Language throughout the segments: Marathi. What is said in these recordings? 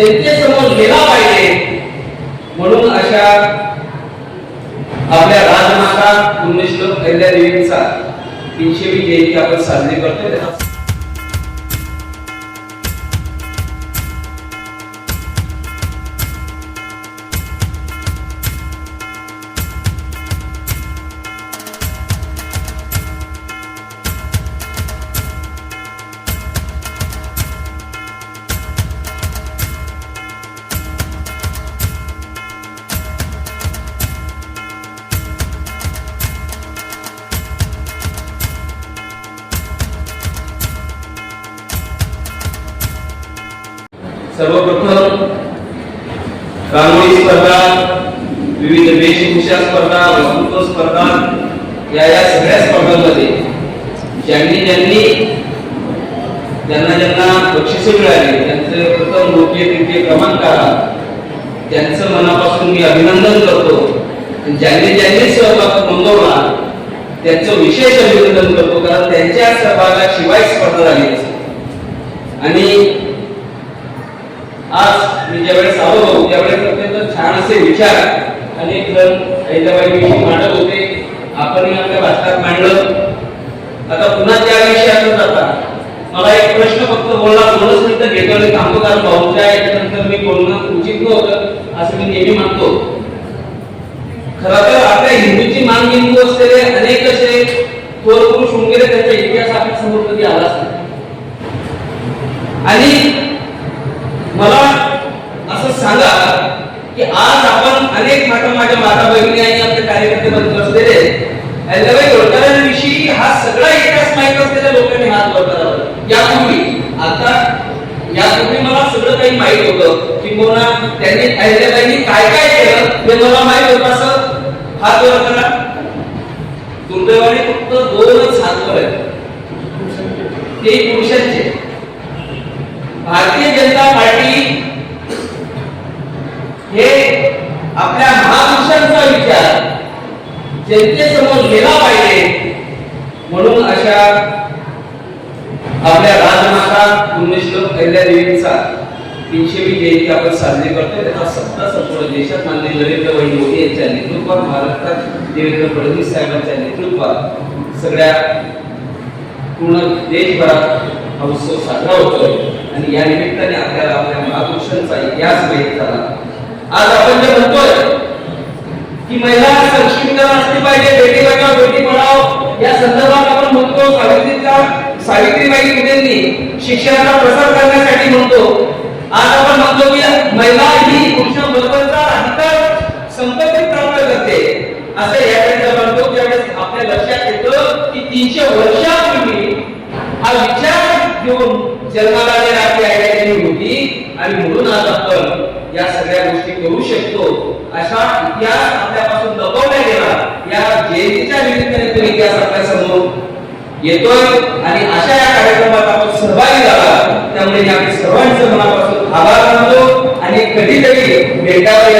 जनतेसमोर गेला पाहिजे. म्हणून अशा आपल्या राजमाता पुण्यश्लोक अहिल्यादेवींचा तीनशेवी जयंती आपण साजरी करतोय. सर्वप्रथम रांगोळी स्पर्धा विविध वेशभूषा स्पर्धा वक्तृत्व स्पर्धा या या सगळ्या स्पर्धांमध्ये ज्यांनी ज्यांनी ज्यांना ज्यांना बक्षिसे मिळाली त्यांचे प्रथम द्वितीय तृतीय क्रमांक आला त्यांचं मनापासून मी अभिनंदन करतो. आणि ज्यांनी ज्यांनी सहभाग नोंदवला त्यांचं विशेष अभिनंदन करतो कारण त्यांच्या सहभागाशिवाय स्पर्धा झाली आणि आज मी ज्यावेळेस आलो त्यावेळेस अत्यंत छान असे विचार अनेक जण हैदराबादविषयी मांडत होते. आपण आपल्या भाषणात मांडलं. आता पुन्हा त्या विषयातच जाता. मला एक प्रश्न फक्त बोलला दोनच तर घेतो आणि थांबतो कारण भाऊच्या याच्यानंतर मी बोलणं उचित नव्हतं असं मी नेहमी मानतो. खरं तर आपल्या हिंदूची मान मानबिंदू असलेले अनेक असे थोर पुरुष होऊन गेले त्यांचा इतिहास आपल्यासमोर कधी आलाच नाही. आणि मला असं सांगा की आज आपण अनेक माता माझ्या माता बहिणी आणि आपले कार्यकर्ते बनत असलेले अहिल्याबाई होळकरांविषयी हा सगळा इतिहास माहीत असलेल्या लोकांनी हात वर करावा. यापूर्वी आता यापूर्वी मला सगळं काही माहीत होतं किंवा त्यांनी अहिल्याबाईंनी काय काय केलं हे मला माहीत होतं असं? हात वर करा. दुर्दैवाने फक्त दोनच हात वर आहेत. ते पुरुषांचे. भारतीय जनता पार्टी हे आपल्या महापुरुषांचा विचार जनतेसमोर गेला पाहिजे. म्हणून अशा आपल्या राजमाता पुण्यश्लोक अहिल्यादेवींचा तीनशेवी जयंती आपण साजरी करतो त्याचा सत्ता संपूर्ण देशात माननीय नरेंद्र भाई मोदी यांच्या नेतृत्वात महाराष्ट्रात देवेंद्र फडणवीस साहेबांच्या नेतृत्वात सगळ्या पूर्ण देशभरात हा उत्सव साजरा होतोय. आणि या निमित्ताने आपल्याला आपल्या महापुरुषांचा इतिहास माहीत झाला. आज आपण जे म्हणतोय की महिला सक्षमीकरण असली पाहिजे बेटी बचाव बेटी पढाव या संदर्भात आपण म्हणतो सावित्रीचा सावित्रीबाई फुलेंनी शिक्षणाचा प्रसार करण्यासाठी म्हणतो. आज आपण म्हणतो की महिला ही पुरुषाबरोबरचा अधिकार संपत्ती प्राप्त करते. असे यावेळेस म्हणतो ज्यावेळेस आपल्या लक्षात येतं की तीनशे वर्षापूर्वी हा विचार घेऊन जन्माला आलेला आपली आयडिया होती. आणि म्हणून आज आपण या सगळ्या गोष्टी करू शकतो. अशा इतिहास आपल्यापासून लपवला गेला. या जयंतीच्या निमित्ताने तो इतिहास आपल्यासमोर येतोय आणि अशा या कार्यक्रमात आपण सहभागी झाला. त्यामुळे या सर्वांचं मनापासून आभार मानतो आणि कधीतरी भेटावं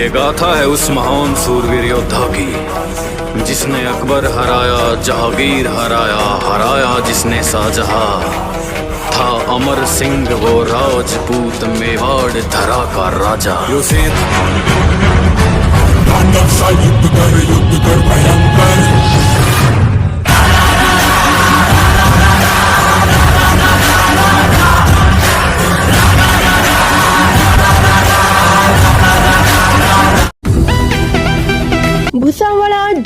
ये गाथा है उस महान सूरवीर योद्धा की, जिसने अकबर हराया, जहांगीर हराया हराया जिसने शाहजहां। था अमर सिंह, वो राजपूत मेवाड़, धरा का राजा। युद्ध कर युद्ध कर, भयंकर।